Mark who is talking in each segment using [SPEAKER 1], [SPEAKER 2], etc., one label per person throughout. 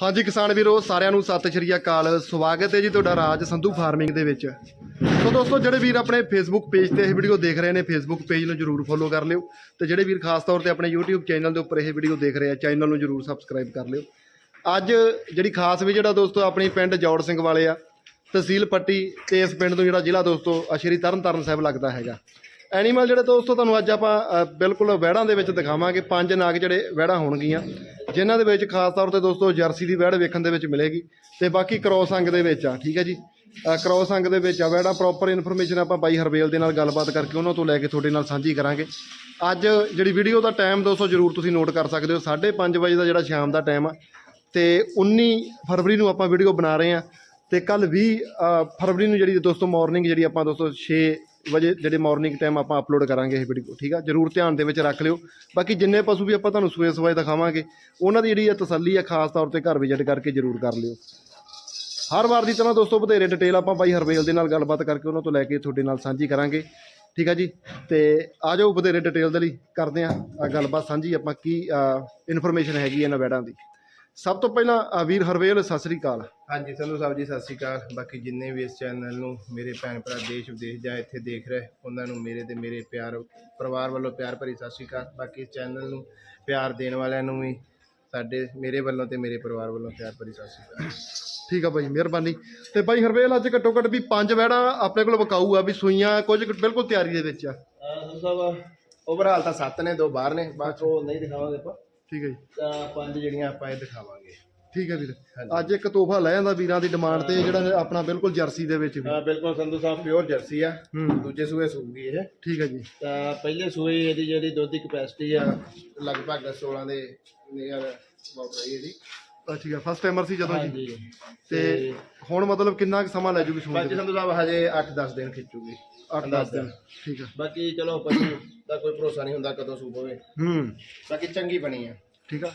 [SPEAKER 1] ਹਾਂਜੀ ਕਿਸਾਨ ਵੀਰੋ ਸਾਰਿਆਂ ਨੂੰ ਸਤਿ ਸ਼੍ਰੀ ਅਕਾਲ। ਸਵਾਗਤ ਹੈ ਜੀ ਤੁਹਾਡਾ ਰਾਜ ਸੰਧੂ ਫਾਰਮਿੰਗ ਦੇ ਵਿੱਚ। ਸੋ ਦੋਸਤੋ ਜਿਹੜੇ ਵੀਰ ਆਪਣੇ ਫੇਸਬੁੱਕ ਪੇਜ ਤੇ ਇਹ ਵੀਡੀਓ ਦੇਖ ਰਹੇ ਨੇ ਫੇਸਬੁੱਕ ਪੇਜ ਨੂੰ ਜਰੂਰ ਫੋਲੋ ਕਰ ਲਿਓ ਤੇ ਜਿਹੜੇ ਵੀਰ ਖਾਸ ਤੌਰ ਤੇ ਆਪਣੇ YouTube ਚੈਨਲ ਦੇ ਉੱਪਰ ਇਹ ਵੀਡੀਓ ਦੇਖ ਰਹੇ ਆ ਚੈਨਲ ਨੂੰ ਜਰੂਰ ਸਬਸਕ੍ਰਾਈਬ ਕਰ ਲਿਓ। ਅੱਜ ਜਿਹੜੀ ਖਾਸ ਵੀ ਜਿਹੜਾ ਦੋਸਤੋ ਆਪਣੀ ਪਿੰਡ ਜੌੜ ਸਿੰਘ ਵਾਲੇ ਆ ਤਹਿਸੀਲ ਪੱਟੀ ਤੇ ਇਸ ਪਿੰਡ ਤੋਂ ਜਿਹੜਾ ਜ਼ਿਲ੍ਹਾ ਦੋਸਤੋ ਅ, ਸ਼੍ਰੀ ਤਰਨਤਾਰਨ ਸਾਹਿਬ ਲੱਗਦਾ ਹੈਗਾ। ਐਨੀਮਲ ਜਿਹੜੇ ਦੋਸਤੋ ਤੁਹਾਨੂੰ ਅੱਜ ਆਪਾਂ ਬਿਲਕੁਲ ਵਹਿੜਾਂ ਦੇ ਵਿੱਚ ਦਿਖਾਵਾਂਗੇ ਪੰਜ ਨਾਗ ਜਿਹੜੇ ਵਹਿੜਾਂ ਹੋਣਗੀਆਂ। ਜਿਨ੍ਹਾਂ ਦੇ ਵਿੱਚ ਖਾਸ ਤੌਰ ਤੇ ਦੋਸਤੋ ਜਰਸੀ ਦੀ ਵੈੜ ਵੇਖਣ ਦੇ ਵਿੱਚ ਮਿਲੇਗੀ ਤੇ ਬਾਕੀ ਕ੍ਰੋਸ ਅੰਗ ਦੇ ਵਿੱਚ ਆ ਠੀਕ ਹੈ ਜੀ? ਅ, ਕ੍ਰੋਸ ਅੰਗ ਦੇ ਵਿੱਚ ਆ ਵਹਿੜਾਂ ਪ੍ਰੋਪਰ ਇਨਫੋਰਮੇਸ਼ਨ ਆਪਾਂ ਬਾਈ ਹਰਵੇਲ ਦੇ ਨਾਲ ਗੱਲਬਾਤ ਕਰਕੇ ਉਹਨਾਂ ਤੋਂ ਲੈ ਕੇ ਤੁਹਾਡੇ ਨਾਲ ਸਾਂਝੀ ਕਰਾਂਗੇ। ਅੱਜ ਜਿਹੜੀ ਵੀਡੀਓ ਦਾ ਟਾਈਮ ਦੋਸਤੋ ਜਰੂਰ ਤੁਸੀਂ ਨੋਟ ਕਰ ਸਕਦੇ ਹੋ 5:30 ਵਜੇ ਦਾ ਜਿਹੜਾ ਸ਼ਾਮ ਦਾ ਟਾਈਮ ਆ ਤੇ 19 ਫਰਵਰੀ ਨੂੰ ਆਪਾਂ ਵੀਡੀਓ ਬਣਾ ਰਹੇ ਆ ਤੇ ਕੱਲ 20 ਫਰਵਰੀ ਨੂੰ ਜਿਹੜੀ ਦੋਸਤੋ ਮਾਰਨਿੰਗ ਜਿਹੜੀ ਆਪਾਂ ਦੋਸਤੋ 6 ਵਜੇ ਜਿਹੜੇ ਮਾਰਨਿੰਗ ਟਾਈਮ ਆਪਾਂ ਅਪਲੋਡ ਕਰਾਂਗੇ ਇਹ ਵੀਡੀਓ ਠੀਕ ਆ? ਜਰੂਰ ਧਿਆਨ ਦੇ ਵਿੱਚ ਰੱਖ ਲਿਓ। ਬਾਕੀ ਜਿੰਨੇ ਪਸ਼ੂ ਵੀ ਆਪਾਂ ਤੁਹਾਨੂੰ ਸੂਏ ਸਵਾਏ ਦਿਖਾਵਾਂਗੇ, ਉਹਨਾਂ ਦੀ ਜਿਹੜੀ ਆ ਤਸੱਲੀ ਆ, ਖਾਸ ਤੌਰ ਤੇ ਘਰ ਵਿਜ਼ਿਟ ਕਰਕੇ ਜਰੂਰ ਕਰ ਲਿਓ। ਹਰ ਵਾਰ ਦੀ ਤਰ੍ਹਾਂ ਦੋਸਤੋ, ਵਧੇਰੇ ਡਿਟੇਲ ਆਪਾਂ ਬਾਈ ਹਰਵੇਲ ਦੇ ਨਾਲ ਗੱਲਬਾਤ ਕਰਕੇ ਉਹਨਾਂ ਤੋਂ ਲੈ ਕੇ ਤੁਹਾਡੇ ਨਾਲ ਸਾਂਝੀ ਕਰਾਂਗੇ। ਠੀਕ ਆ ਜੀ? ਤੇ ਆ ਜਾਓ ਵਧੇਰੇ ਡਿਟੇਲ ਦੇ ਲਈ, ਕਰਦੇ ਆ ਆ ਗੱਲਬਾਤ ਸਾਂਝੀ। ਆਪਾਂ ਕੀ ਇਨਫੋਰਮੇਸ਼ਨ ਹੈਗੀ ਇਹਨਾਂ ਵੈਡਾਂ ਦੀ। ਸਭ ਤੋਂ ਪਹਿਲਾਂ ਵੀਰ ਹਰਵੇਲ ਸਤਿ ਸ੍ਰੀ ਅਕਾਲ।
[SPEAKER 2] ਹਾਂਜੀ ਸੰਧੂ ਸਾਹਿਬ ਜੀ ਸਤਿ ਸ਼੍ਰੀ ਅਕਾਲ। ਬਾਕੀ ਜਿੰਨੇ ਵੀ ਇਸ ਚੈਨਲ ਨੂੰ ਮੇਰੇ ਭੈਣ ਭਰਾ ਦੇਸ਼ ਵਿਦੇਸ਼ ਜਾਂ ਇੱਥੇ ਦੇਖ ਰਹੇ ਉਹਨਾਂ ਨੂੰ ਮੇਰੇ ਤੇ ਮੇਰੇ ਪਿਆਰ ਪਰਿਵਾਰ ਵੱਲੋਂ ਪਿਆਰ ਭਰੀ ਸਤਿ ਸ਼੍ਰੀ ਅਕਾਲ। ਬਾਕੀ ਇਸ ਚੈਨਲ ਨੂੰ ਪਿਆਰ ਦੇਣ ਵਾਲਿਆਂ ਨੂੰ ਵੀ ਸਾਡੇ ਮੇਰੇ ਵੱਲੋਂ ਤੇ ਮੇਰੇ ਪਰਿਵਾਰ ਵੱਲੋਂ ਪਿਆਰ ਭਰੀ ਸਤਿ ਸ਼੍ਰੀ ਅਕਾਲ।
[SPEAKER 1] ਠੀਕ ਆ ਬਾਈ ਮਿਹਰਬਾਨੀ। ਤੇ ਬਾਈ ਹਰਵੇਲ ਅੱਜ ਘੱਟੋ ਘੱਟ ਵੀ ਪੰਜ ਵੈੜਾਂ ਆਪਣੇ ਕੋਲ ਵਿਕਾਊ ਆ ਵੀ ਸੂਈਆਂ ਕੁਝ ਬਿਲਕੁਲ ਤਿਆਰੀ ਦੇ ਵਿੱਚ ਆ।
[SPEAKER 2] ਸੰਧੂ ਸਾਹਿਬ ਓਵਰਆਲ ਤਾਂ ਸੱਤ ਨੇ ਦੋ ਬਾਹਰ ਨੇ ਬਾਕੀ ਉਹ ਨਹੀਂ ਦਿਖਾਵਾਂਗੇ ਆਪਾਂ।
[SPEAKER 1] ਠੀਕ ਹੈ ਜੀ।
[SPEAKER 2] ਤਾਂ ਪੰਜ ਜਿਹੜੀਆਂ ਆਪਾਂ ਇਹ ਦਿਖਾਵਾਂਗੇ।
[SPEAKER 1] ਠੀਕ ਹੈ ਵੀਰ।
[SPEAKER 2] ਹਾਂਜੀ।
[SPEAKER 1] ਅੱਜ ਇੱਕ ਤੋਹਫਾ ਲੈ ਜਾਂਦਾ ਵੀਰਾਂ ਦੀ ਡਿਮਾਂਡ ਤੇ ਜਿਹੜਾ ਆਪਣਾ ਬਿਲਕੁਲ ਜਰਸੀ ਦੇ ਵਿੱਚ ਵੀ।
[SPEAKER 2] ਹਾਂ ਬਿਲਕੁਲ ਸੰਧੂ ਸਾਹਿਬ ਪਿਓਰ ਜਰਸੀ ਆ।
[SPEAKER 1] ਹੂੰ।
[SPEAKER 2] ਦੂਜੇ ਸੂਏ ਸੂਗੀ ਇਹ।
[SPEAKER 1] ਠੀਕ ਹੈ ਜੀ।
[SPEAKER 2] ਤਾਂ ਪਹਿਲੇ ਸੂਏ ਇਹਦੀ ਜਿਹੜੀ ਦੁੱਧ ਦੀ ਕਪੈਸਿਟੀ ਆ ਲਗਭਗ 16 ਦੇ ਨੀਅਰ ਵਾਟ ਰਹੀ ਇਹਦੀ
[SPEAKER 1] ਆ ਠੀਕ ਹੈ ਫਸਟ ਟਾਈਮਰ ਸੀ ਜਦੋਂ ਜੀ।
[SPEAKER 2] ਹਾਂਜੀ।
[SPEAKER 1] ਤੇ ਹੁਣ ਮਤਲਬ ਕਿੰਨਾ ਕੁ ਸਮਾਂ ਲੈ ਜੂਗੀ ਸੂਣ ਦੇ
[SPEAKER 2] ਸੰਧੂ ਸਾਹਿਬ ਹਜੇ 8-10 ਦਿਨ ਖਿੱਚੂਗੀ।
[SPEAKER 1] 8-10 ਦਿਨ ਠੀਕ ਹੈ।
[SPEAKER 2] ਬਾਕੀ ਚਲੋ ਪਸ਼ੂ ਦਾ ਕੋਈ ਭਰੋਸਾ ਨਹੀਂ ਹੁੰਦਾ ਕਦੋਂ ਸੂਪ ਹੋਵੇ।
[SPEAKER 1] ਹੂੰ।
[SPEAKER 2] ਬਾਕੀ ਚੰਗੀ ਬਣੀ ਆ।
[SPEAKER 1] ਠੀਕ ਆ?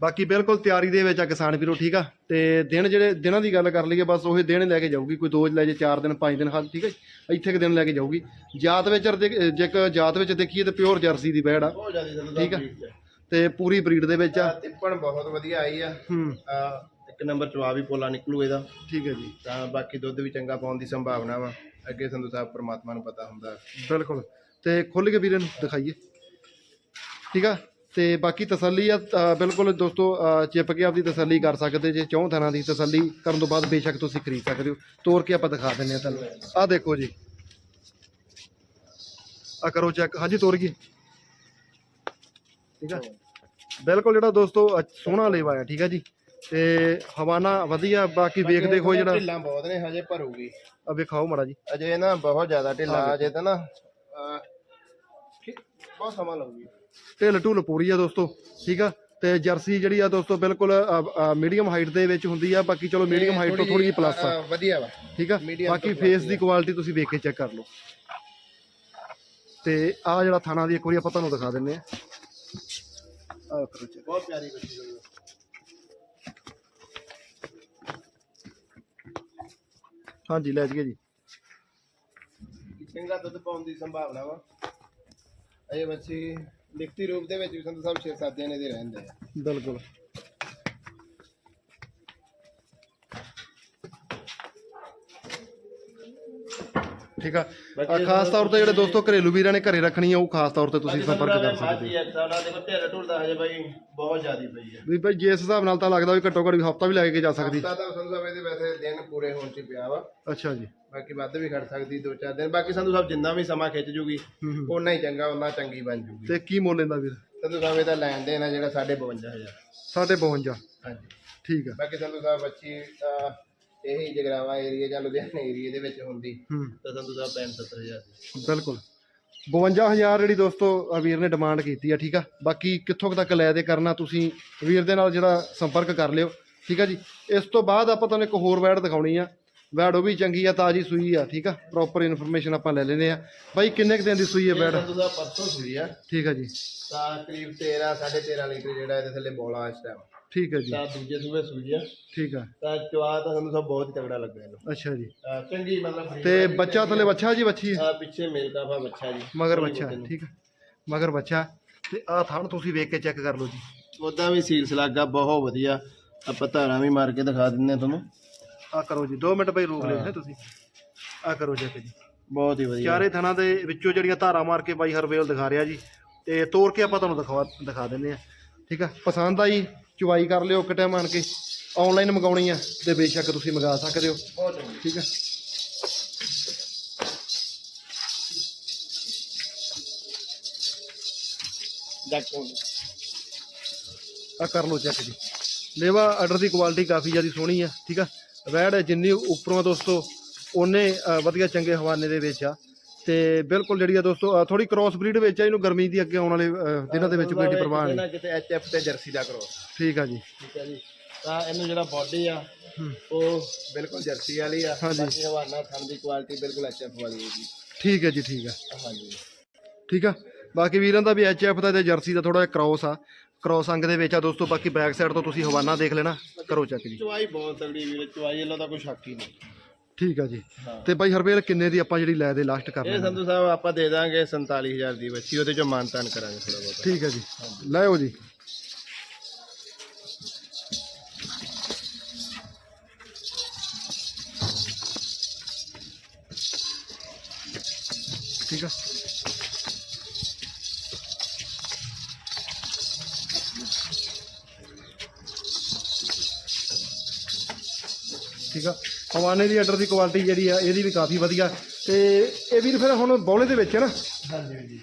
[SPEAKER 1] ਬਾਕੀ ਬਿਲਕੁਲ ਤਿਆਰੀ ਦੇ ਵਿੱਚ ਆ ਕਿਸਾਨ ਵੀਰੋ ਠੀਕ ਆ? ਤੇ ਦਿਨ ਜਿਹੜੇ ਦਿਨਾਂ ਦੀ ਗੱਲ ਕਰ ਲਈਏ ਬਸ ਉਹੀ ਦਿਨ ਲੈ ਕੇ ਜਾਊਗੀ ਕੋਈ ਦੋ ਲੈ ਜੇ ਚਾਰ ਦਿਨ ਪੰਜ ਦਿਨ ਹਾਂ ਠੀਕ ਹੈ। ਇੱਥੇ ਕੁ ਦਿਨ ਲੈ ਕੇ ਜਾਊਗੀ। ਜਾਤ ਵਿੱਚ ਦੇ- ਜੇ ਇੱਕ ਜਾਤ ਵਿੱਚ ਦੇਖੀਏ ਤੇ ਪਿਓਰ ਜਰਸੀ ਦੀ ਬੈੜ ਆ
[SPEAKER 2] ਬਹੁਤ ਜ਼ਿਆਦਾ ਸੰਧੂ
[SPEAKER 1] ਠੀਕ ਆ।
[SPEAKER 2] ਸਾਹਿਬ
[SPEAKER 1] ਤੇ ਪੂਰੀ ਬਰੀਡ ਦੇ ਵਿੱਚ ਆ।
[SPEAKER 2] ਤਿੱਪਣ ਬਹੁਤ ਵਧੀਆ ਆਈ ਆ।
[SPEAKER 1] ਹੂੰ।
[SPEAKER 2] ਇੱਕ ਨੰਬਰ ਚਵਾ ਵੀ ਪੋਲਾ ਨਿਕਲੂ ਇਹਦਾ।
[SPEAKER 1] ਠੀਕ ਹੈ ਜੀ।
[SPEAKER 2] ਤਾਂ ਬਾਕੀ ਦੁੱਧ ਵੀ ਚੰਗਾ ਪਾਉਣ ਦੀ ਸੰਭਾਵਨਾ ਵਾ। ਅੱਗੇ ਸੰਧੂ ਸਾਹਿਬ ਪ੍ਰਮਾਤਮਾ ਨੂੰ ਪਤਾ ਹੁੰਦਾ।
[SPEAKER 1] ਬਿਲਕੁਲ। ਤੇ ਖੁੱਲ ਕੇ ਵੀਰੇ ਨੂੰ ਦਿਖਾਈਏ। ਠੀਕ ਆ? ਤੇ ਬਾਕੀ ਤਸੱਲੀ ਆ ਅ, ਬਿਲਕੁਲ ਦੋਸਤੋ ਅ, ਚਿਪ ਕੇ ਆਪਦੀ ਤਸੱਲੀ ਕਰ ਸਕਦੇ ਜੇ ਚੌਂ ਥਾਂ ਦੀ ਤਸੱਲੀ ਕਰਨ ਤੋਂ ਬਾਅਦ ਬੇਸ਼ੱਕ ਤੁਸੀਂ ਖਰੀਦ ਸਕਦੇ ਹੋ। ਤੋੜ ਕੇ ਆਪਾਂ ਦਿਖਾ ਦਿੰਨੇ ਆ ਤੁਹਾਨੂੰ। ਆ ਦੇਖੋ ਜੀ। ਆ ਕਰੋ ਚੈੱਕ ਹਾਂਜੀ ਤੋੜ ਗਈ। ਠੀਕ ਆ? ਬਿਲਕੁਲ ਜਿਹੜਾ ਦੋਸਤੋ ਅ, ਸੋਹਣਾ ਲੇਵਾ ਆ ਠੀਕ ਆ ਜੀ। ਤੇ ਹਵਾਨਾ ਵਧੀਆ ਬਾਕੀ ਵੇਖਦੇ ਹੋਏ ਜਿਹੜਾ
[SPEAKER 2] ਢਿੱਲਾਂ ਬਹੁਤ ਨੇ ਹਜੇ ਭਰੂਗੀ।
[SPEAKER 1] ਆ ਵੇਖਾਓ ਮਾੜਾ ਜੀ।
[SPEAKER 2] ਅਜੇ ਨਾ ਬਹੁਤ ਜ਼ਿਆਦਾ ਢਿੱਲਾ ਅਜੇ ਤਾਂ ਨਾ ਠੀ- ਬਹੁਤ ਸਮਾਂ ਲੱਗੂਗੀ
[SPEAKER 1] ਢਿੱਲ ਢੁੱਲ ਪੂਰੀ ਆ ਦੋਸਤੋ ਠੀਕ ਆ? ਤੇ ਜਰਸੀ ਜਿਹੜੀ ਆ ਦੋਸਤੋ ਬਿਲਕੁਲ ਮੀਡੀਅਮ ਹਾਈਟ ਦੇ ਵਿੱਚ ਹੁੰਦੀ ਆ ਬਾਕੀ ਚਲੋ ਮੀਡੀਅਮ ਹਾਈਟ ਤੋਂ ਥੋੜੀ ਜਿਹੀ ਪਲੱਸ ਆ।
[SPEAKER 2] ਵਧੀਆ ਵਾ।
[SPEAKER 1] ਠੀਕ ਆ? ਬਾਕੀ ਫੇਸ ਦੀ ਕੁਆਲਿਟੀ ਤੁਸੀਂ ਵੇਖ ਕੇ ਚੈੱਕ ਕਰ ਲਓ। ਤੇ ਆ ਜਿਹੜਾ ਥਾਣਾ ਦੀ ਇੱਕ ਵਾਰੀ ਆਪਾਂ ਤੁਹਾਨੂੰ ਦਿਖਾ ਦਿੰਨੇ ਆ। ਆ ਕਰੋ check।
[SPEAKER 2] ਬਹੁਤ ਪਿਆਰੀ ਬੱਚੀ ਹੋਈ
[SPEAKER 1] ਹਾਂਜੀ ਲੈ ਜੀਏ ਜੀ।
[SPEAKER 2] ਚੰਗਾ ਦੁੱਧ ਪਾਉਣ ਦੀ ਸੰਭਾਵਨਾ ਵਾ। ਅਜੇ ਬੱਚੀ ਲਿਖਤੀ ਰੂਪ ਦੇ ਵਿੱਚ ਵੀ ਸੰਤ ਸਾਹਿਬ 6-7 ਦਿਨ ਇਹਦੇ ਰਹਿੰਦੇ ਆ।
[SPEAKER 1] ਬਿਲਕੁਲ। ਠੀਕ ਆ। ਆ ਖਾਸ ਤੌਰ ਤੇ ਜਿਹੜੇ ਦੋਸਤੋ ਘਰੇਲੂ ਵੀਰਾਂ ਨੇ ਘਰੇ ਰੱਖਣੀ ਆ ਉਹ ਖਾਸ ਤੌਰ ਤੇ ਤੁਸੀਂ ਸੰਪਰਕ ਕਰ ਸਕਦੇ ਹੋ।
[SPEAKER 2] ਸਾਲਾ ਦੇਖੋ ਢੇਰ ਢੁਲਦਾ ਹਜੇ ਬਾਈ ਬਹੁਤ ਜ਼ਿਆਦੀ ਪਈ ਆ।
[SPEAKER 1] ਵੀ ਭਾਈ ਜਿਸ ਹਿਸਾਬ ਨਾਲ ਤਾਂ ਲੱਗਦਾ ਵੀ ਘੱਟੋ ਘੱਟ ਵੀ ਹਫਤਾ ਵੀ ਲੱਗ ਕੇ ਜਾ ਸਕਦੀ।
[SPEAKER 2] ਹਫਤਾ ਤਾਂ ਸੰਤ ਸਾਹਿਬ ਇਹਦੇ ਵੈਸੇ ਦਿਨ ਪੂਰੇ ਹੋਣ ਚ ਪਿਆ ਵਾ।
[SPEAKER 1] ਅੱਛਾ ਜੀ।
[SPEAKER 2] ਬਾਕੀ ਵੱਧ ਵੀ ਖੜ ਸਕਦੀ ਦੋ ਚਾਰ ਦਿਨ। ਬਾਕੀ ਸੰਧੂ ਸਾਹਿਬ ਜਿੰਨਾ ਵੀ ਸਮਾਂ ਖਿੱਚ ਜੂਗੀ
[SPEAKER 1] ਹੂੰ। ਹੂੰ
[SPEAKER 2] ਚੰਗਾ ਓਨਾ ਚੰਗੀ ਬਣ ਜੂਗੀ।
[SPEAKER 1] ਤੇ ਕੀ ਮੁੱਲ ਲੈਂਦਾ ਵੀਰ?
[SPEAKER 2] ਸੰਧੂ ਸਾਹਿਬ ਇਹਦਾ ਲੈਣ ਦੇਣ ਆ ਜਿਹੜਾ 52500
[SPEAKER 1] 52
[SPEAKER 2] ਹਾਂਜੀ।
[SPEAKER 1] ਠੀਕ ਆ।
[SPEAKER 2] ਬਾਕੀ ਸੰਧੂ ਸਾਹਿਬ ਬੱਚੀ ਇਹੀ ਜਗਰਾਵਾ ਏਰੀਆ ਜਾਂ ਲੁਧਿਆਣਾ ਏਰੀਆ ਦੇ ਵਿੱਚ ਹੁੰਦੀ ਤਾਂ ਸੰਧੂ ਸਾਹਿਬ 65000 ਦੀ।
[SPEAKER 1] ਬਿਲਕੁਲ। 52000 ਜਿਹੜੀ ਦੋਸਤੋ ਵੀਰ ਨੇ ਡਿਮਾਂਡ ਕੀਤੀ ਆ ਠੀਕ ਆ? ਬਾਕੀ ਕਿੱਥੋਂ ਤੱਕ ਲੈ ਦੇ ਕਰਨਾ ਤੁਸੀਂ ਵੀਰ ਦੇ ਨਾਲ ਜਿਹੜਾ ਸੰਪਰਕ ਕਰ ਲਿਓ ਠੀਕ ਆ ਜੀ? ਇਸ ਤੋਂ ਬਾਅਦ ਆਪਾਂ ਤੁਹਾਨੂੰ ਇੱਕ ਹੋਰ ਵੈਡ ਦਿਖਾਉਣੀ ਆ। ਵੈਡ ਉਹ ਵੀ ਚੰਗੀ ਆ ਤਾਜੀ ਸੂਈ ਆ ਠੀਕ ਆ? ਪ੍ਰੋਪਰ ਇਨਫੋਰਮੇਸ਼ਨ ਆਪਾਂ ਲੈ ਲੈਨੇ ਆ। ਬਾਈ ਕਿੰਨੇ ਕੁ ਦਿਨ ਦੀ ਸੂਈ ਆ
[SPEAKER 2] ਸੰਧੂ ਸਾਹਿਬ ਪਰਸੋਂ ਸੂਈ ਆ।
[SPEAKER 1] ਠੀਕ ਆ ਜੀ।
[SPEAKER 2] ਤਾਂ ਕਰੀਬ 13 13.5 ਲੀਟਰ ਜਿਹੜਾ ਇਹਦੇ ਥੱਲੇ ਬੋਲਾ ਇਸ ਟਾਈਮ
[SPEAKER 1] ਠੀਕ ਆ ਜੀ।
[SPEAKER 2] ਤਾਂ ਦੂਜੇ ਸੂਬੇ ਸੂਈ ਆ।
[SPEAKER 1] ਠੀਕ ਆ।
[SPEAKER 2] ਤਾਂ ਚਵਾ ਤਾਂ ਸਾਨੂੰ ਸਭ ਬਹੁਤ ਹੀ ਤਗੜਾ ਲੱਗਾ ਇਹਨੂੰ।
[SPEAKER 1] ਅੱਛਾ ਜੀ।
[SPEAKER 2] ਚੰਗੀ ਮਤਲਬ
[SPEAKER 1] ਤੇ ਬੱਚਾ ਥੱਲੇ ਬੱਚਾ ਜੀ ਬੱਚੀ
[SPEAKER 2] ਆ? ਪਿੱਛੇ ਮੇਲ ਕਾਫਾ ਬੱਚਾ ਜੀ।
[SPEAKER 1] ਮਗਰ ਬੱਚਾ ਠੀਕ ਆ। ਮਗਰ ਬੱਚਾ ਤੇ ਆ ਥਣ ਤੁਸੀਂ ਵੇਖ ਕੇ ਚੈੱਕ ਕਰ ਲਓ ਜੀ।
[SPEAKER 2] ਉਦਾਂ ਵੀ ਸੀਲ ਸਲਾਗਾ ਬਹੁਤ ਵਧੀਆ। ਆਪਾਂ ਧਾਰਾਂ ਵੀ ਮਾਰ ਕੇ ਦਿਖਾ ਦਿੰਦੇ ਆ ਤੁਹਾਨੂੰ।
[SPEAKER 1] ਆ ਕਰੋ ਜੀ 2 ਮਿੰਟ ਬਈ ਰੋਕ ਲਿਓ ਹੈ। ਤੁਸੀਂ। ਆ ਕਰੋ ਚੈੱਕ ਜੀ।
[SPEAKER 2] ਬਹੁਤ ਹੀ ਵਧੀਆ।
[SPEAKER 1] ਚਾਰੇ ਥਣਾ ਦੇ ਵਿੱਚੋਂ ਜਿਹੜੀਆਂ ਧਾਰਾਂ ਮਾਰ ਕੇ ਬਾਈ ਹਰਵੇਲ ਦਿਖਾ ਰਿਹਾ ਜੀ ਤੇ ਤੋੜ ਕੇ ਆਪਾਂ ਤੁਹਾਨੂੰ ਦਿਖਾ ਦਿਖਾ ਦਿੰਦੇ ਆ ਠੀਕ ਆ? ਪਸੰਦ ਆਈ ਚੁਆਈ ਕਰ ਲਿਓ ਇੱਕ ਟਾਈਮ ਆਣ ਕੇ। ਆਨਲਾਈਨ ਮੰਗਾਉਣੀ ਆ ਤੇ ਬੇਸ਼ੱਕ ਤੁਸੀਂ ਮੰਗਾ ਸਕਦੇ ਹੋ। ਠੀਕ ਆ? ਆ ਕਰ ਲਓ ਚੈੱਕ ਜੀ। ਲੇਵਾ ਆਰਡਰ ਦੀ ਕੁਆਲਿਟੀ ਕਾਫੀ ਜ਼ਿਆਦਾ ਸੋਹਣੀ ਆ ਠੀਕ ਆ? ਵੈੜ ਜਿੰਨੀ ਉੱਪਰੋਂ ਦੋਸਤੋ ਉਹਨੇ ਵਧੀਆ ਚੰਗੇ ਹਵਾਨੇ ਦੇ ਵਿੱਚ ਆ। ਤੇ ਬਿਲਕੁਲ ਜਿਹੜੀ ਆ ਦੋਸਤੋ ਥੋੜੀ ਕ੍ਰਾਸ ਬਰੀਡ ਵਿੱਚ ਆ ਇਹਨੂੰ ਗਰਮੀ ਦੀ ਅੱਗੇ ਆਉਣ ਵਾਲੇ ਦਿਨਾਂ ਦੇ ਵਿੱਚ ਕੋਈ ਪਰਵਾਹ ਨਹੀਂ।
[SPEAKER 2] ਕਿਤੇ ਐਚਐਫ ਤੇ ਜਰਸੀ ਦਾ ਕਰੋ
[SPEAKER 1] ਠੀਕ ਆ ਜੀ।
[SPEAKER 2] ਠੀਕ ਹੈ ਜੀ। ਤਾਂ ਇਹਨੂੰ ਜਿਹੜਾ ਬਾਡੀ ਆ
[SPEAKER 1] ਹੂੰ।
[SPEAKER 2] ਉਹ ਬਿਲਕੁਲ ਜਰਸੀ ਵਾਲੀ ਆ। ਬਾਕੀ ਹਵਾਨਾ ਥਣ ਦੀ ਕੁਆਲਿਟੀ ਬਿਲਕੁਲ ਐਚਐਫ ਵਾਲੀ ਹੈ ਜੀ।
[SPEAKER 1] ਠੀਕ ਹੈ ਜੀ ਠੀਕ ਆ
[SPEAKER 2] ਹਾਂਜੀ।
[SPEAKER 1] ਠੀਕ ਆ। ਬਾਕੀ ਵੀਰਾਂ ਦਾ ਵੀ ਐਚਐਫ ਦਾ ਤੇ ਜਰਸੀ ਦਾ ਥੋੜਾ ਜਿਹਾ ਕ੍ਰਾਸ ਆ। ਕ੍ਰਾਸ ਅੰਗ ਦੇ ਵਿੱਚ ਆ ਦੋਸਤੋ ਬਾਕੀ ਬੈਕ ਸਾਈਡ ਤੋਂ ਤੁਸੀਂ ਹਵਾਨਾ ਦੇਖ ਲੈਣਾ। ਕਰੋ ਚੈੱਕ ਜੀ।
[SPEAKER 2] ਚੁਆਈ ਬਹੁਤ ਤਗੜੀ ਵੀਰ ਚੁਆਈ ਵੱਲੋਂ ਤਾਂ ਕੋਈ ਸ਼ੱਕ ਹੀ ਨਹੀਂ।
[SPEAKER 1] ਠੀਕ ਆ ਜੀ। ਤੇ ਬਾਈ ਹਰਵੇਲ ਕਿੰਨੇ ਦੀ ਆਪਾਂ ਜਿਹੜੀ ਲੈ ਦੇ ਲਾਸਟ ਕਰ
[SPEAKER 2] ਇਹ
[SPEAKER 1] ਲੈਣਾ
[SPEAKER 2] ਸੰਧੂ ਸਾਹਿਬ ਆਪਾਂ ਦੇ ਦਾਂਗੇ 47000 ਦੀ ਬੱਚੀ ਉਹਦੇ ਚੋਂ ਮਾਨਤਾਨ ਕਰਾਂਗੇ ਥੋੜਾ ਬਹੁਤ।
[SPEAKER 1] ਠੀਕ ਹੈ ਜੀ। ਲੈਓ ਜੀ। ਠੀਕ ਆ। ਠੀਕ ਆ। ਹਵਾਨੇ ਦੀ ਆਰਡਰ ਦੀ ਕੁਆਲਿਟੀ ਜਿਹੜੀ ਆ ਇਹਦੀ ਵੀ ਕਾਫੀ ਵਧੀਆ। ਤੇ ਇਹ ਵੀਰ ਫਿਰ ਹੁਣ ਬੌਲੇ ਦੇ ਵਿੱਚ ਹੈ ਨਾ?
[SPEAKER 2] ਹਾਂਜੀ ਜੀ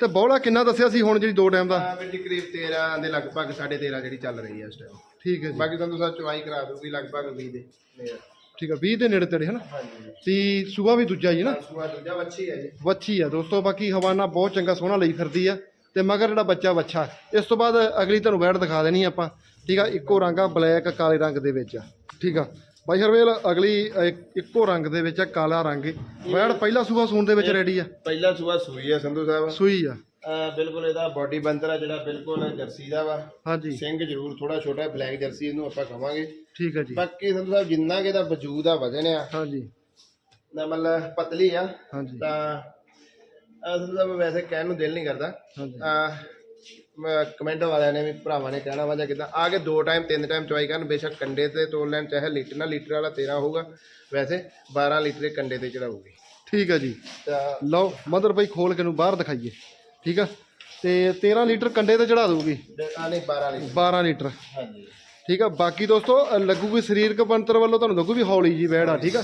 [SPEAKER 1] ਤੇ ਬੌਲਾ ਕਿੰਨਾ ਦੱਸਿਆ ਸੀ ਹੁਣ ਜਿਹੜੀ ਦੋ ਟਾਈਮ ਦਾ?
[SPEAKER 2] ਆ ਵੀਰ ਜੀ ਕਰੀਬ 13 ਦੇ ਲਗਭਗ 13.5 ਜਿਹੜੀ ਚੱਲ ਰਹੀ ਹੈ ਇਸ ਟਾਈਮ
[SPEAKER 1] ਠੀਕ ਹੈ ਜੀ।
[SPEAKER 2] ਬਾਕੀ ਸੰਧੂ ਸਾਹਿਬ ਚੁਆਈ ਕਰਾ ਦੂਗੀ ਲਗਭਗ 20 ਦੇ ਨੇੜੇ।
[SPEAKER 1] ਠੀਕ ਹੈ 20 ਦੇ ਨੇੜੇ ਤੇੜੇ ਹਨਾ
[SPEAKER 2] ਹਾਂਜੀ
[SPEAKER 1] ਤੇ ਸੂਆ ਵੀ ਦੂਜਾ ਹੀ ਹੈ ਨਾ?
[SPEAKER 2] ਸੂਆ ਦੂਜਾ ਬੱਚੀ ਹੈ ਜੀ।
[SPEAKER 1] ਵੱਛੀ ਆ। ਦੋਸਤੋ ਬਾਕੀ ਹਵਾਨਾ ਬਹੁਤ ਚੰਗਾ ਸੋਹਣਾ ਲਈ ਫਿਰਦੀ ਆ। ਤੇ ਮਗਰ ਜਿਹੜਾ ਬੱਚਾ ਵੱਛਾ ਇਸ ਤੋਂ ਬਾਅਦ ਅਗਲੀ ਤੁਹਾਨੂੰ ਵੈੜ ਦਿਖਾ ਦੇਣੀ ਆ ਆਪਾਂ। ਠੀਕ ਆ ਇੱਕੋ ਰੰਗ ਆ ਬਲੈਕ ਕਾਲੇ ਰੰਗ ਦੇ ਵਿੱਚ ਆ। ਠੀਕ ਆ। ਬਾਈ ਹਰਵੇਲ ਅਗਲੀ ਇੱਕ- ਇੱਕੋ ਰੰਗ ਦੇ ਵਿੱਚ ਆ ਕਾਲਾ ਰੰਗ। ਵੈੜ ਪਹਿਲਾ ਸੂਆ ਸੂਣ ਦੇ ਵਿੱਚ ਰੈਡੀ ਆ।
[SPEAKER 2] ਪਹਿਲਾ ਸੂਆ ਸੂਈ ਹੈ ਸੰਧੂ ਸਾਹਿਬ।
[SPEAKER 1] ਸੂਈ ਆ।
[SPEAKER 2] ਅਹ ਬਿਲਕੁਲ ਇਹਦਾ ਬਾਡੀ ਬੰਦਰ ਆ ਜਿਹੜਾ ਬਿਲਕੁਲ ਜਰਸੀ ਦਾ ਵਾ।
[SPEAKER 1] ਹਾਂਜੀ।
[SPEAKER 2] ਸਿੰਘ ਜ਼ਰੂਰ ਥੋੜਾ ਛੋਟਾ ਬਲੈਕ ਜਰਸੀ ਇਹਨੂੰ ਆਪਾਂ ਕਵਾਂਗੇ।
[SPEAKER 1] ਠੀਕ ਆ ਜੀ।
[SPEAKER 2] ਬਾਕੀ ਸੰਧੂ ਸਾਹਿਬ ਜਿੰਨਾ ਕਿ ਇਹਦਾ ਵਜੂਦ ਆ ਵਜਨ ਆ।
[SPEAKER 1] ਹਾਂਜੀ।
[SPEAKER 2] ਨਾ ਮਤਲਬ ਪਤਲੀ ਆ।
[SPEAKER 1] ਹਾਂਜੀ।
[SPEAKER 2] ਤਾਂ ਅਹ ਸੰਧੂ ਸਾਹਿਬ ਵੈਸੇ ਕਹਿਣ ਨੂੰ ਦਿਲ ਨਹੀਂ ਕਰਦਾ।
[SPEAKER 1] ਹਾਂਜੀ।
[SPEAKER 2] ਆ ਕਮੈਂਟ ਵਾਲਿਆਂ ਨੇ ਵੀ ਭਰਾਵਾਂ ਨੇ ਕਹਿਣਾ ਵਾ ਜਾਂ ਕਿਦਾਂ। ਆ ਕੇ ਦੋ ਟਾਈਮ ਤਿੰਨ ਟਾਈਮ ਚਵਾਈ ਕਰਨ ਬੇਸ਼ੱਕ ਕੰਡੇ ਤੇ ਤੋਲ ਲੈਣ ਚਾਹੇ ਲੀਟਰ ਨਾਲ ਲੀਟਰ ਵਾਲਾ 13 ਹੋਊਗਾ ਵੈਸੇ 12 ਲੀਟਰ ਕੰਡੇ ਤੇ ਚੜਾਊਗੀ।
[SPEAKER 1] ਠੀਕ ਆ ਜੀ।
[SPEAKER 2] ਤਾਂ
[SPEAKER 1] ਲਓ ਮਦਰ ਬਈ ਖੋਲ ਕੇ ਨੂੰ ਬਾਹਰ ਦਿਖਾਈਏ। ਠੀਕ ਆ? ਤੇ 13 ਲੀਟਰ ਕੰਡੇ ਤੇ ਚੜਾ ਦਊਗੀ।
[SPEAKER 2] ਆ ਨਹੀਂ 12 ਲੀਟਰ।
[SPEAKER 1] 12 ਲੀਟਰ।
[SPEAKER 2] ਹਾਂਜੀ।
[SPEAKER 1] ਠੀਕ ਆ? ਬਾਕੀ ਦੋਸਤੋ ਲੱਗੂਗੀ ਸਰੀਰਕ ਬਣਤਰ ਵੱਲੋਂ ਤੁਹਾਨੂੰ ਲੱਗੂ ਵੀ ਹੌਲੀ ਜੀ ਵੈੜ ਆ ਠੀਕ ਆ?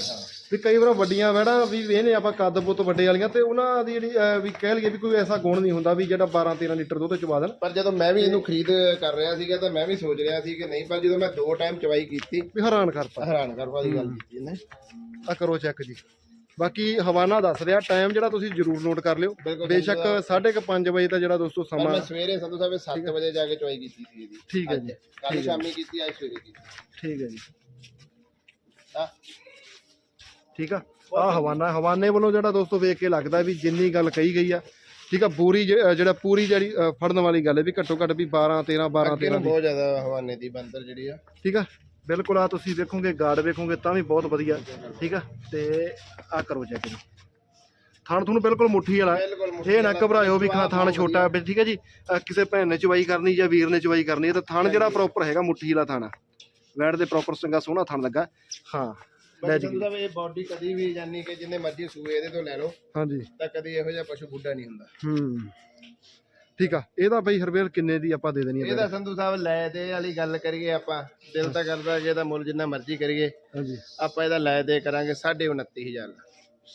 [SPEAKER 1] ਵੀ ਕਈ ਵਾਰ ਵੱਡੀਆਂ ਵੈੜਾਂ ਵੀ ਵੇਹਨੇ ਆਪਾਂ ਕੱਦ ਪੁੱਤ ਵੱਡੇ ਵਾਲੀਆਂ ਤੇ ਉਹਨਾਂ ਦੀ ਜਿਹੜੀ ਵੀ ਕਹਿ ਲਈਏ ਵੀ ਕੋਈ ਐਸਾ ਗੁਣ ਨਹੀਂ ਹੁੰਦਾ ਵੀ ਜਿਹੜਾ 12 13 ਲੀਟਰ ਦੁੱਧ ਚਵਾ ਦੇਣ।
[SPEAKER 2] ਪਰ ਜਦੋਂ ਮੈਂ ਵੀ ਇਹਨੂੰ ਖਰੀਦ ਕਰ ਰਿਹਾ ਸੀਗਾ ਤਾਂ ਮੈਂ ਵੀ ਸੋਚ ਰਿਹਾ ਸੀ ਕਿ ਨਹੀਂ ਪਰ ਜਦੋਂ ਮੈਂ ਦੋ ਟਾਈਮ ਚਵਾਈ ਕੀਤੀ
[SPEAKER 1] ਵੀ ਹੈਰਾਨ ਕਰਤਾ
[SPEAKER 2] ਹੈਰਾਨ ਕਰ ਵਾਲੀ ਗੱਲ ਕੀਤੀ ਇਹਨੇ।
[SPEAKER 1] ਆ ਕਰੋ ਚੈੱਕ ਜੀ। ਬਾਕੀ ਹਵਾਨਾ ਦੱਸ ਰਿਹਾ ਟਾਈਮ ਜਿਹੜਾ ਤੁਸੀਂ ਜ਼ਰੂਰ ਨੋਟ ਕਰ ਲਿਓ।
[SPEAKER 2] ਬਿਲਕੁਲ
[SPEAKER 1] ਬੇਸ਼ੱਕ 5:30 ਵਜੇ ਦਾ ਜਿਹੜਾ ਦੋਸਤੋ
[SPEAKER 2] ਪਰ
[SPEAKER 1] ਸਮਾਂ
[SPEAKER 2] ਮੈਂ ਸਵੇਰੇ ਸੰਧੂ ਸਾਹਿਬ 7 ਵਜੇ ਜਾ ਕੇ ਚਵਾਈ ਕੀਤੀ ਸੀ ਇਹਦੀ।
[SPEAKER 1] ਠੀਕ ਹੈ ਜੀ।
[SPEAKER 2] ਕੱਲ ਸ਼ਾਮੀ ਕੀਤੀ ਅੱਜ ਸਵੇਰੇ ਕੀਤੀ।
[SPEAKER 1] ਠੀਕ ਹੈ ਜੀ।
[SPEAKER 2] ਤਾਂ
[SPEAKER 1] ਠੀਕ ਆ? ਆ ਹਵਾਨਾ ਹਵਾਨੇ ਵੱਲੋਂ ਜਿਹੜਾ ਦੋਸਤੋ ਵੇਖ ਕੇ ਲੱਗਦਾ ਵੀ ਜਿੰਨੀ ਗੱਲ ਕਹੀ ਗਈ ਆ ਠੀਕ ਆ? ਪੂਰੀ ਜਿਹੜਾ ਪੂਰੀ ਜਿਹੜੀ ਫੜਨ ਵਾਲੀ ਗੱਲ ਹੈ ਵੀ ਘੱਟੋ ਘੱਟ ਵੀ 12 13 12
[SPEAKER 2] ਅੱਗੇ
[SPEAKER 1] 13
[SPEAKER 2] ਨੂੰ ਬਹੁਤ ਜ਼ਿਆਦਾ ਹਵਾਨੇ ਦੀ ਬੰਦਰ ਜਿਹੜੀ ਆ।
[SPEAKER 1] ਠੀਕ ਆ? ਬਿਲਕੁਲ ਆ ਤੁਸੀਂ ਵੇਖੋਗੇ ਗਾਰਡ ਵੇਖੋਗੇ ਤਾਂ ਵੀ ਬਹੁਤ ਵਧੀਆ ਠੀਕ ਆ? ਤੇ ਆ ਕਰੋ ਚੈੱਕ ਜੀ ਥਾਣ ਤੁਹਾਨੂੰ ਬਿਲਕੁਲ ਮੁੱਠੀ ਵਾਲਾ ਇਹ ਨਾ ਘਬਰਾਇਓ ਵੀ ਖਾ ਥਾਣ ਛੋਟਾ ਹੈ ਠੀਕ ਹੈ ਜੀ? ਕਿਸੇ ਭੈਣ ਨੇ ਚਵਾਈ ਕਰਨੀ ਜਾਂ ਵੀਰ ਨੇ ਚਵਾਈ ਕਰਨੀ ਤਾਂ ਥਾਣ ਜਿਹੜਾ ਪ੍ਰੋਪਰ ਹੈਗਾ ਮੁੱਠੀ ਵਾਲਾ ਥਾਣਾ ਵੈੜ ਦੇ ਪ੍ਰੋਪਰ ਚੰਗਾ ਸੋਹਣਾ ਥਾਣ ਲੱਗਾ। ਹਾਂ। ਲੈ ਜੀ
[SPEAKER 2] ਸਾਹਿਬ ਇਹ ਬਾਡੀ ਕਦੀ ਵੀ ਜਾਨੀ ਕਿ ਜਿੰਨੇ ਮਰਜ਼ੀ ਸੂਏ ਇਹਦੇ ਤੋਂ ਲੈ ਲਓ
[SPEAKER 1] ਹਾਂਜੀ।
[SPEAKER 2] ਤਾਂ ਕਦੀ ਇਹੋ ਜਿਹਾ ਪਸ਼ੂ ਬੁੱਢਾ ਨਹੀਂ ਹੁੰਦਾ।
[SPEAKER 1] ਹੂੰ। ਠੀਕ ਆ ਇਹਦਾ ਬਈ ਹਰਵੇਲ ਕਿੰਨੇ ਦੀ ਆਪਾਂ ਦੇ ਦੇਣੀ ਹੈ
[SPEAKER 2] ਇਹਦਾ ਸੰਧੂ ਸਾਹਿਬ ਲੈ ਦੇ ਵਾਲੀ ਗੱਲ ਕਰੀਏ ਆਪਾਂ ਦਿਲ ਤਾਂ ਕਰਦਾ ਕਿ ਇਹਦਾ ਮੁੱਲ ਜਿੰਨਾ ਮਰਜ਼ੀ ਕਰੀਏ।
[SPEAKER 1] ਹਾਂਜੀ।
[SPEAKER 2] ਆਪਾਂ ਇਹਦਾ ਲੈ ਦੇ ਕਰਾਂਗੇ 29000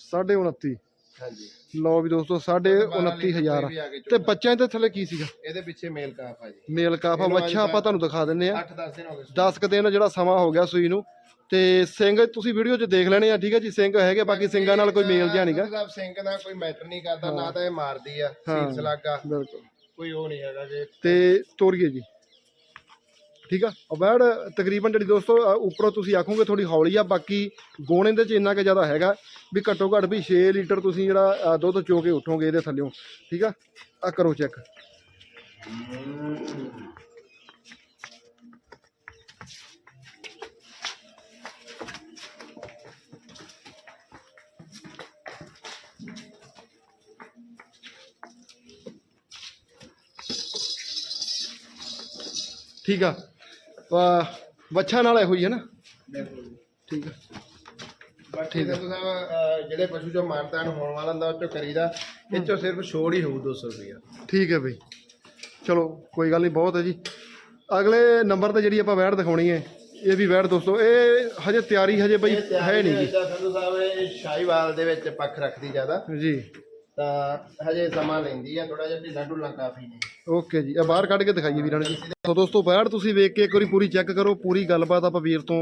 [SPEAKER 1] ਸਾਢੇ 29
[SPEAKER 2] ਹਾਂਜੀ।
[SPEAKER 1] ਲਓ ਵੀ ਦੋਸਤੋ ਸਾਢੇ 29000
[SPEAKER 2] ਵੀ ਆ ਕੇ
[SPEAKER 1] ਤੇ ਬੱਚਿਆਂ ਦੇ ਥੱਲੇ ਕੀ ਸੀਗਾ?
[SPEAKER 2] ਇਹਦੇ ਪਿੱਛੇ ਮੇਲ ਕਾਫ ਆ ਜੀ।
[SPEAKER 1] ਮੇਲ ਕਾਫਾ ਬੱਚਾ ਆਪਾਂ ਤੁਹਾਨੂੰ ਦਿਖਾ ਦਿੰਨੇ ਆ।
[SPEAKER 2] 8-10 ਦਿਨ ਹੋ ਗਏ
[SPEAKER 1] 10 ਕੁ ਦਿਨ ਜਿਹੜਾ ਸਮਾਂ ਹੋ ਗਿਆ ਸੂਈ ਨੂੰ ਤੇ ਸਿੰਘ ਤੁਸੀਂ ਵੀਡੀਓ 'ਚ ਦੇਖ ਲੈਣੇ ਆ ਠੀਕ ਹੈ ਜੀ? ਸਿੰਘ ਹੈਗੇ ਬਾਕੀ ਸਿੰਘਾਂ ਨਾਲ ਕੋਈ ਮੇਲ ਜਿਹਾ ਨਹੀਂਗਾ
[SPEAKER 2] ਸਾਹਿਬ ਸਿੰਘ ਨਾਲ ਕੋਈ ਮੈਟਰ ਨਹੀਂ ਕਰਦਾ ਨਾ ਤਾਂ ਇਹ ਮਾਰਦੀ ਆ ਸੀਲ ਸਲਾਗਾ।
[SPEAKER 1] ਬਿਲਕੁਲ।
[SPEAKER 2] ਕੋਈ ਉਹ ਨਹੀਂ ਹੈਗਾ ਕਿ
[SPEAKER 1] ਤੇ ਤੋਰੀਏ ਜੀ। ਠੀਕ ਆ? ਅਵੈੜ ਤਕਰੀਬਨ ਜਿਹੜੀ ਦੋਸਤੋ ਅ, ਉੱਪਰੋਂ ਤੁਸੀਂ ਆਖੋਗੇ ਥੋੜੀ ਹੌਲੀ ਆ ਬਾਕੀ ਗੋਣੇ ਦੇ ਚ ਇੰਨਾ ਕੁ ਜ਼ਿਆਦਾ ਹੈਗਾ ਵੀ ਘੱਟੋ ਘੱਟ ਵੀ 6 ਲੀਟਰ ਤੁਸੀਂ ਜਿਹੜਾ ਅ, ਦੁੱਧ ਚੋ ਕੇ ਉਠੋਗੇ ਇਹਦੇ ਥੱਲਿਓਂ। ਠੀਕ ਆ? ਆ ਕਰੋ ਚੈੱਕ ਠੀਕ ਆ। ਵੱਛਾ ਨਾਲ ਇਹੋ ਹੀ ਹੈ ਨਾ? ਠੀਕ ਆ।
[SPEAKER 2] ਬਾਕੀ ਸਾਹਿਬ ਅਹ, ਜਿਹੜੇ ਪਸ਼ੂ ਜੋ ਮਾਨਤਾਨ ਹੋਣ ਵਾਲਾ ਹੁੰਦਾ ਉਹ ਚੋਂ ਕਰੀਦਾ ਇਹ ਚੋਂ ਸਿਰਫ ਛੋੜ ਹੀ ਹੋਊ 200 ਰੁਪਇਆ
[SPEAKER 1] ਠੀਕ ਹੈ ਬਈ। ਚਲੋ ਕੋਈ ਗੱਲ ਨਹੀਂ ਬਹੁਤ ਹੈ ਜੀ। ਅਗਲੇ ਨੰਬਰ ਤੇ ਜਿਹੜੀ ਆਪਾਂ ਵੈੜ ਦਿਖਾਉਣੀ ਹੈ ਇਹ ਵੀ ਵੈੜ ਦੋਸਤੋ ਇਹ ਹਜੇ ਤਿਆਰੀ ਹਜੇ ਬਈ ਹੈ ਨਹੀਂ ਜੀ।
[SPEAKER 2] ਸੰਧੂ ਸਾਹਿਬ ਇਹ ਸ਼ਾਹੀਵਾਲ ਦੇ ਵਿੱਚ ਪੱਖ ਰੱਖਦੀ ਜ਼ਿਆਦਾ।
[SPEAKER 1] ਜੀ।
[SPEAKER 2] ਤਾਂ ਹਜੇ ਸਮਾਂ ਲੈਂਦੀ ਆ ਥੋੜਾ ਜਿਹਾ ਢਿੱਲਾ ਢੁੱਲਾ ਕਾਫੀ ਨੇ।
[SPEAKER 1] ਓਕੇ ਜੀ। ਇਹ ਬਾਹਰ ਕੱਢ ਕੇ ਦਿਖਾਈਏ ਵੀਰਾਂ ਨੂੰ ਜੀ। ਸੋ ਦੋਸਤੋ ਵੈੜ ਤੁਸੀਂ ਵੇਖ ਕੇ ਇੱਕ ਵਾਰੀ ਪੂਰੀ ਚੈੱਕ ਕਰੋ ਪੂਰੀ ਗੱਲਬਾਤ ਆਪਾਂ ਵੀਰ ਤੋਂ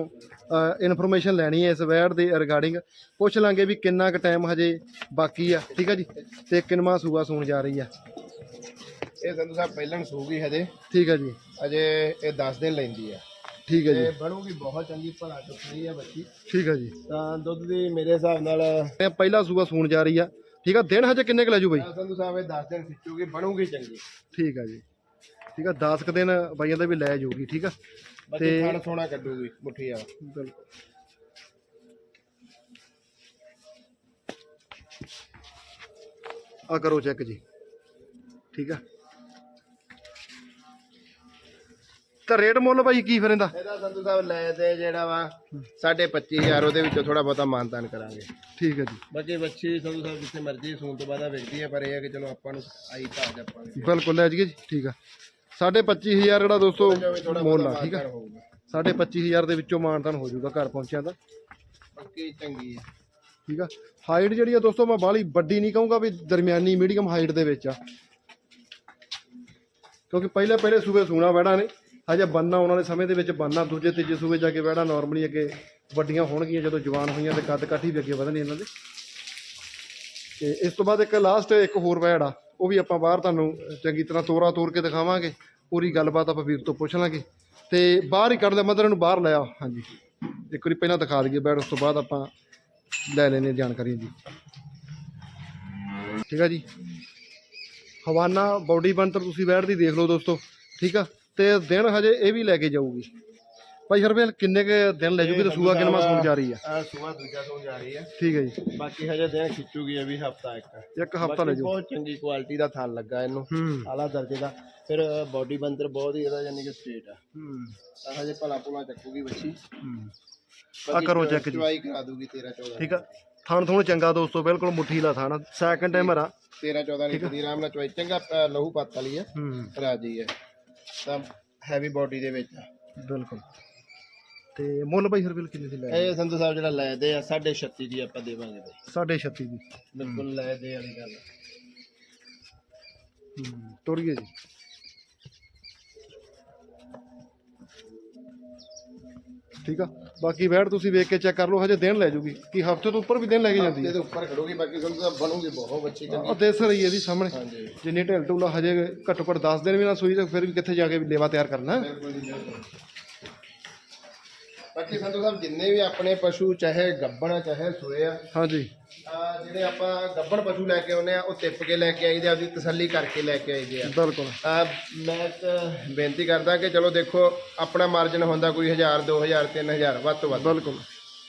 [SPEAKER 1] ਇਨਫੋਰਮੇਸ਼ਨ ਲੈਣੀ ਹੈ ਇਸ ਵੈੜ ਦੇ ਰਿਗਾਰਡਿੰਗ ਪੁੱਛ ਲਾਂਗੇ ਵੀ ਕਿੰਨਾ ਕੁ ਟਾਈਮ ਹਜੇ ਬਾਕੀ ਆ ਠੀਕ ਆ ਜੀ? ਤੇ ਕਿੰਨਵਾਂ ਸੂਆ ਸੂਣ ਜਾ ਰਹੀ ਆ।
[SPEAKER 2] ਇਹ ਸੰਧੂ ਸਾਹਿਬ ਪਹਿਲਾਂ ਸੂਗੀ ਹਜੇ।
[SPEAKER 1] ਠੀਕ ਆ ਜੀ।
[SPEAKER 2] ਅਜੇ ਇਹ 10 ਦਿਨ ਲੈਂਦੀ ਆ।
[SPEAKER 1] ਠੀਕ ਹੈ ਜੀ।
[SPEAKER 2] ਬਣੂਗੀ ਬਹੁਤ ਚੰਗੀ ਭਲਾ ਟੁੱਟਣੀ ਆ ਬੱਚੀ।
[SPEAKER 1] ਠੀਕ ਆ ਜੀ।
[SPEAKER 2] ਤਾਂ ਦੁੱਧ ਦੀ ਮੇਰੇ ਹਿਸਾਬ ਨਾਲ
[SPEAKER 1] ਪਹਿਲਾ ਸੂਆ ਸੂਣ ਜਾ ਰਹੀ ਆ। ਠੀਕ ਆ ਦਿਨ ਹਜੇ ਕਿੰਨੇ ਕੁ ਲੈ ਜੂ ਬਈ?
[SPEAKER 2] ਸੰਧੂ ਸਾਹਿਬ ਇਹ 10 ਦਿਨ ਖਿੱਚੂਗੀ ਬਣੂਗੀ ਚੰਗੀ।
[SPEAKER 1] ਠੀਕ ਆ ਜੀ। ਠੀਕ ਆ 10 ਕੁ ਦਿਨ ਬਾਈਆਂ ਦਾ ਵੀ ਲੈ ਜਾਊਗੀ ਠੀਕ ਆ?
[SPEAKER 2] ਬੱਚੀ
[SPEAKER 1] ਤੇ-
[SPEAKER 2] ਖਾਣ ਸੋਣਾ ਕੱਢੂਗੀ ਮੁੱਠੀ ਆ
[SPEAKER 1] ਬਿਲਕੁਲ। ਆ ਕਰੋ ਚੈੱਕ ਜੀ। ਠੀਕ ਆ? ਤਾਂ ਰੇਟ ਮੁੱਲ ਭਾਈ ਕੀ ਫਿਰ ਇਹਦਾ?
[SPEAKER 2] ਇਹਦਾ ਸੰਧੂ ਸਾਹਿਬ ਲੈ ਤੇ ਜਿਹੜਾ ਵਾ 25000 ਉਹਦੇ ਵਿੱਚੋਂ ਥੋੜਾ ਬਹੁਤਾ ਮਾਨਤਾਨ ਕਰਾਂਗੇ।
[SPEAKER 1] ਠੀਕ ਹੈ ਜੀ।
[SPEAKER 2] ਬਾਕੀ ਬੱਚੀ ਸੰਧੂ ਸਾਹਿਬ ਜਿੱਥੇ ਮਰਜ਼ੀ ਸੂਣ ਤੋਂ ਬਾਅਦ ਵਿਕਦੀ ਹੈ ਪਰ ਇਹ ਹੈ ਕਿ ਚਲੋ ਆਪਾਂ ਨੂੰ ਆਈ ਭਾਜ ਆਪਾਂ ਨੂੰ।
[SPEAKER 1] ਬਿਲਕੁਲ ਲੈ ਜਾਈਏ ਜੀ ਠੀਕ ਆ। ਸਾਢੇ 25000 ਜਿਹੜਾ ਦੋਸਤੋ ਮੁੱਲ ਆ ਠੀਕ ਆ।
[SPEAKER 2] ਹੋਊਗਾ।
[SPEAKER 1] ਸਾਢੇ 25000 ਦੇ ਵਿੱਚੋਂ ਮਾਨਤਾਨ ਹੋ ਜਾਊਗਾ ਘਰ ਪਹੁੰਚਿਆ ਤਾਂ
[SPEAKER 2] ਬਾਕੀ ਚੰਗੀ ਹੈ
[SPEAKER 1] ਠੀਕ ਆ। ਹਾਈਟ ਜਿਹੜੀ ਆ ਦੋਸਤੋ ਮੈਂ ਬਾਹਲੀ ਵੱਡੀ ਨਹੀਂ ਕਹੂੰਗਾ ਵੀ ਦਰਮਿਆਨੀ ਮੀਡੀਅਮ ਹਾਈਟ ਦੇ ਵਿੱਚ ਆ। ਕਿਉਂਕਿ ਪਹਿਲੇ ਪਹਿਲੇ ਸੂਬੇ ਸੂਣਾ ਵੜਾ ਨੇ ਹਜੇ ਬੰਨਾ ਆਉਣ ਵਾਲੇ ਸਮੇਂ ਦੇ ਵਿੱਚ ਬੰਨਾ ਦੂਜੇ ਤੀਜੇ ਸੂਬੇ ਜਾ ਕੇ ਵੜਾ ਨਾਰਮਲੀ ਅੱਗੇ ਵੱਡੀਆਂ ਹੋਣਗੀਆਂ ਜਦੋਂ ਜਵਾਨ ਹੋਈਆਂ ਤੇ ਕੱਦ ਕਾਠੀ ਵੀ ਅੱਗੇ ਵਧਣੇ ਇਹਨਾਂ ਦੇ। ਤੇ ਇਸ ਤੋਂ ਬਾਅਦ ਇੱਕ ਲਾਸਟ ਇੱਕ ਹੋਰ ਵੈੜ ਆ, ਉਹ ਵੀ ਆਪਾਂ ਬਾਹਰ ਤੁਹਾਨੂੰ ਚੰਗੀ ਤਰ੍ਹਾਂ ਤੋਰਾ ਤੋਰ ਕੇ ਦਿਖਾਵਾਂਗੇ। ਪੂਰੀ ਗੱਲਬਾਤ ਆਪਾਂ ਵੀਰ ਤੋਂ ਪੁੱਛ ਲਾਂਗੇ। ਤੇ ਬਾਹਰ ਹੀ ਕੱਢ ਲਿਆ, ਮਦਰ ਨੂੰ ਬਾਹਰ ਲਿਆ। ਹਾਂਜੀ। ਇੱਕ ਵਾਰੀ ਪਹਿਲਾਂ ਦਿਖਾ ਦਈਏ ਬੈਡ ਉਸ ਤੋਂ ਬਾਅਦ ਆਪਾਂ ਲੈ ਲੈਣੇ ਜਾਣਕਾਰੀ ਜੀ। ਠੀਕ ਆ ਜੀ। ਹਵਾਨਾ ਬਾਡੀ ਬਣਤਰ ਤੁਸੀਂ ਵੈੜ ਦੀ ਦੇਖ ਲਓ ਦੋਸਤੋ। ਠੀਕ ਆ? ਤੇ ਦਿਨ ਹਜੇ ਇਹ ਵੀ ਲੈ ਕੇ ਜਾਊਗੀ। ਭਾਈ ਹਰਬੇਲ ਕਿੰਨੇ ਕੇ ਦਿਨ ਲੈ ਜੂਗੀ ਤੇ ਸੂਆ ਕਿੰਨਾ ਸੂਣ ਜਾ ਰਹੀ ਆ?
[SPEAKER 2] ਆ ਦੂਜਾ ਸੌ ਜਾ ਰਹੀ ਹੈ
[SPEAKER 1] ਠੀਕ ਹੈ ਜੀ।
[SPEAKER 2] ਬਾਕੀ ਹਜੇ ਦਿਨ ਖਿੱਚੂਗੀ ਵੀ ਹਫਤਾ ਇੱਕ।
[SPEAKER 1] ਇੱਕ ਹਫਤਾ ਲੈ
[SPEAKER 2] ਬਾਕੀ
[SPEAKER 1] ਜੂ।
[SPEAKER 2] ਬਹੁਤ ਚੰਗੀ ਕੁਆਲਿਟੀ ਦਾ ਥਲ ਲੱਗਾ ਇਹਨੂੰ
[SPEAKER 1] ਹੂੰ।
[SPEAKER 2] ਆਲਾ ਦਰਜੇ ਦਾ। ਫਿਰ ਬਾਡੀ ਬੰਦਰ ਬਹੁਤ ਹੀ ਇਹਦਾ ਯਾਨੀ ਕਿ ਸਟੇਟ ਆ।
[SPEAKER 1] ਹੂੰ।
[SPEAKER 2] ਤਾਂ ਹਜੇ ਭਲਾ ਭੁਲਾ ਚੱਕੂਗੀ ਬੱਚੀ।
[SPEAKER 1] ਆ ਕਰੋ ਚੈੱਕ ਜੀ।
[SPEAKER 2] ਚਵਾਈ ਕਰਾ ਦੂਗੀ 13 14
[SPEAKER 1] ਠੀਕ ਆ। ਥਣ ਥੋਣ ਚੰਗਾ ਦੋਸਤੋ ਬਿਲਕੁਲ ਮੁੱਠੀ ਲਾ ਥਣ ਸੈਕੰਡ ਟਾਈਮਰ ਆ।
[SPEAKER 2] 13 14 ਲੀਟਰ ਦੀ ਆਰਾਮ ਨਾਲ ਚਵਾਈ ਚੰਗਾ ਅ, ਲਹੂ ਪੱਤ ਵਾਲੀ ਹੈ
[SPEAKER 1] ਹੂੰ।
[SPEAKER 2] ਰਾਜੀ ਹੈ ਤਾਂ ਹੈਵੀ ਬਾਡੀ ਦੇ ਵਿੱਚ ਆ।
[SPEAKER 1] ਬਿਲਕੁਲ। ਤੇ ਮੁੱਲ ਭਾਈ ਹਰਬੇਲ ਕਿੰਨੇ ਦੀ ਲੈ
[SPEAKER 2] ਇਹ ਸੰਧੂ ਸਾਹਿਬ ਜਿਹੜਾ ਲੈਦੇ ਆ 36 ਦੀ ਆਪਾਂ ਦੇਵਾਂਗੇ ਬਾਈ।
[SPEAKER 1] ਸਾਢੇ 36 ਦੀ।
[SPEAKER 2] ਬਿਲਕੁਲ ਲੈਦੇ ਵਾਲੀ ਗੱਲ।
[SPEAKER 1] ਹੂੰ ਤੋਰੀਏ ਜੀ। ਠੀਕ ਆ? ਬਾਕੀ ਵੈੜ ਤੁਸੀਂ ਵੇਖ ਕੇ ਚੈੱਕ ਕਰ ਲਓ ਹਜੇ ਦਿਨ ਲੈ ਜੂਗੀ। ਕੀ ਹਫ਼ਤੇ ਤੋਂ ਉੱਪਰ ਵੀ ਦਿਨ ਲੈ ਕੇ ਜਾਂਦੀ ਹੈ?
[SPEAKER 2] ਇਹਦੇ ਉੱਪਰ ਖੜੂਗੀ ਬਾਕੀ ਸੰਧੂ ਸਾਹਿਬ ਬਣੂਗੀ ਬਹੁਤ ਬੱਚੀ ਚੰਗੀ।
[SPEAKER 1] ਉਹ ਦੇਖ ਰਹੀ ਹੈ ਇਹਦੀ ਸਾਹਮਣੇ। ਜਿੰਨੀ ਢਿੱਲ ਢੁੱਲਾ ਹਜੇ ਘੱਟੋ ਘੱਟ 10 ਦਿਨ ਵੀ ਨਾ ਸੂਈ ਤੇ ਫਿਰ ਵੀ ਕਿੱਥੇ ਜਾ ਕੇ ਲੇਵਾ ਤਿਆਰ ਕਰਨਾ।
[SPEAKER 2] ਬਿਲਕੁਲ ਜੀ ਬਿਲਕੁਲ। ਬਾਕੀ ਸੰਧੂ ਸਾਹਿਬ ਜਿੰਨੇ ਵੀ ਆਪਣੇ ਪਸ਼ੂ ਚਾਹੇ ਗੱਬਣ ਚਾਹੇ ਸੋਏ ਆ
[SPEAKER 1] ਹਾਂਜੀ।
[SPEAKER 2] ਜਿਹੜੇ ਆਪਾਂ ਗੱਬਣ ਪਸ਼ੂ ਲੈ ਕੇ ਆਉਨੇ ਆ ਉਹ ਟਿੱਪ ਕੇ ਲੈ ਕੇ ਆਈਦੇ ਆ ਆਪਦੀ ਤਸੱਲੀ ਕਰਕੇ ਲੈ ਕੇ ਆਈਦੇ ਆ।
[SPEAKER 1] ਬਿਲਕੁਲ।
[SPEAKER 2] ਮੈਂ ਬੇਨਤੀ ਕਰਦਾ ਕਿ ਚਲੋ ਦੇਖੋ ਆਪਣਾ ਮਾਰਜਨ ਹੁੰਦਾ ਕੋਈ 1000 2000 3000 ਵੱਧ ਤੋਂ ਵੱਧ।
[SPEAKER 1] ਬਿਲਕੁਲ।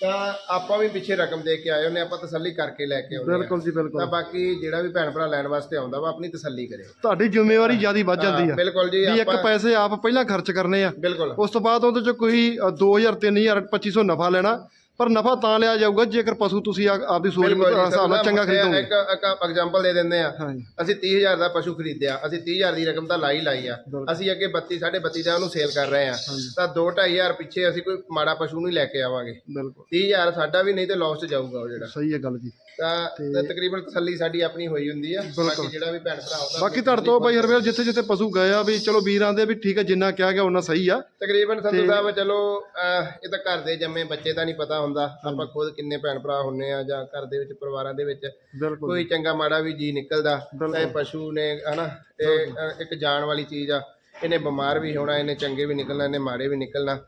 [SPEAKER 2] ਤਾਂ ਆਪਾਂ ਵੀ ਪਿੱਛੇ ਰਕਮ ਦੇ ਕੇ ਆਏ ਉਹਨੇ ਆਪਾਂ ਤਸੱਲੀ ਕਰਕੇ ਲੈ ਕੇ ਆਉਂਦੇ
[SPEAKER 1] ਬਿਲਕੁਲ ਜੀ
[SPEAKER 2] ਤਾਂ
[SPEAKER 1] ਬਿਲਕੁਲ। ਬਾਕੀ
[SPEAKER 2] ਬਾਕੀ ਜਿਹੜਾ ਵੀ ਭੈਣ ਭਰਾ ਲੈਣ ਵਾਸਤੇ ਆਉਂਦਾ ਵਾ ਆਪਣੀ ਤਸੱਲੀ ਕਰੇ।
[SPEAKER 1] ਤੁਹਾਡੀ ਜ਼ਿੰਮੇਵਾਰੀ ਜ਼ਿਆਦੀ ਵੱਧ ਜਾਂਦੀ ਆ।
[SPEAKER 2] ਬਿਲਕੁਲ ਜੀ
[SPEAKER 1] ਵੀ ਇੱਕ
[SPEAKER 2] ਆਪਾਂ
[SPEAKER 1] ਪੈਸੇ ਆਪ ਪਹਿਲਾਂ ਖਰਚ ਕਰਨੇ ਆ।
[SPEAKER 2] ਬਿਲਕੁਲ।
[SPEAKER 1] ਉਸ ਤੋਂ ਬਾਅਦ ਉਹਦੇ ਚ ਕੋਈ ਅ, 2000 3000 2500 ਨਫਾ ਲੈਣਾ। ਪਰ ਨਫਾ ਤਾਂ ਲਿਆ ਜਾਊਗਾ ਜੇਕਰ ਪਸ਼ੂ ਤੁਸੀਂ ਆ- ਆਪਦੀ ਸੋਚ
[SPEAKER 2] ਬਿਲਕੁਲ ਜੀ,
[SPEAKER 1] ਹਿਸਾਬ ਨਾਲ ਚੰਗਾ ਖਰੀਦੋਗੇ।
[SPEAKER 2] ਇੱਕ ਇੱਕ ਐਗਜ਼ਾਮਪਲ ਦੇ ਦਿੰਦੇ ਆ
[SPEAKER 1] ਹਾਂਜੀ।
[SPEAKER 2] ਅਸੀਂ 30000 ਦਾ ਪਸ਼ੂ ਖਰੀਦਿਆ ਅਸੀਂ 30000 ਦੀ ਰਕਮ ਤਾਂ ਲਾਈ ਲਾਈ ਆ। ਅਸੀਂ ਅੱਗੇ 32 3.5 ਦਾ ਉਹਨੂੰ ਸੇਲ ਕਰ ਰਹੇ ਆ ਤਾਂ 2-2500 ਪਿੱਛੇ ਅਸੀਂ ਕੋਈ ਮਾੜਾ ਪਸ਼ੂ ਨਹੀਂ ਲੈ ਕੇ ਆਵਾਂਗੇ।
[SPEAKER 1] ਬਿਲਕੁਲ।
[SPEAKER 2] 30000 ਸਾਡਾ ਵੀ ਨਹੀਂ ਤੇ ਲਾਸ ਚ ਜਾਊਗਾ ਉਹ ਜਿਹੜਾ।
[SPEAKER 1] ਸਹੀ ਹੈ ਗੱਲ ਜੀ।
[SPEAKER 2] ਤਾਂ ਤਾਂ ਤਕਰੀਬਨ ਤਸੱਲੀ ਸਾਡੀ ਆਪਣੀ ਹੋਈ ਹੁੰਦੀ ਆ। ਬਾਕੀ ਜਿਹੜਾ ਵੀ ਭੈਣ ਭਰਾ ਆਉਂਦਾ
[SPEAKER 1] ਬਾਕੀ ਤੁਹਾਡੇ ਤੋਂ ਬਾਈ ਹਰਵੇਲ ਜਿੱਥੇ ਜਿੱਥੇ ਪਸ਼ੂ ਗਏ ਆ ਵੀ ਚਲੋ ਵੀਰ ਆਂਦੇ ਵੀ ਠੀਕ ਹੈ ਜਿੰਨਾ ਕਿਹਾ ਗਿਆ ਉਹਨਾਂ ਸਹੀ ਆ।
[SPEAKER 2] ਤਕਰੀਬਨ ਸੰਧੂ ਸਾਹਿਬ ਚਲੋ ਅਹ, ਇਹ ਤਾਂ ਘਰ ਦੇ ਜੰਮੇ ਬੱਚੇ ਦਾ ਨਹੀਂ ਪਤਾ ਹੁੰਦਾ ਆਪਾਂ ਖੁਦ ਕਿੰਨੇ ਭੈਣ ਭਰਾ ਹੁੰਨੇ ਆ ਜਾਂ ਘਰ ਦੇ ਵਿੱਚ ਪਰਿਵਾਰਾਂ ਦੇ ਵਿੱਚ
[SPEAKER 1] ਬਿਲਕੁਲ
[SPEAKER 2] ਕੋਈ ਚੰਗਾ ਮਾੜਾ ਵੀ ਜੀ ਨਿਕਲਦਾ ਤਾਂ ਇਹ ਪਸ਼ੂ ਨੇ ਹਨਾ ਇਹ ਅ, ਇੱਕ ਜਾਨ ਵਾਲੀ ਚੀਜ਼ ਆ। ਇਹਨੇ ਬਿਮਾਰ ਵੀ ਹੋਣਾ ਇਹਨੇ ਚੰਗੇ ਵੀ ਨਿਕਲਣਾ ਇਹਨੇ ਮਾੜੇ ਵੀ ਨਿਕਲਣਾ।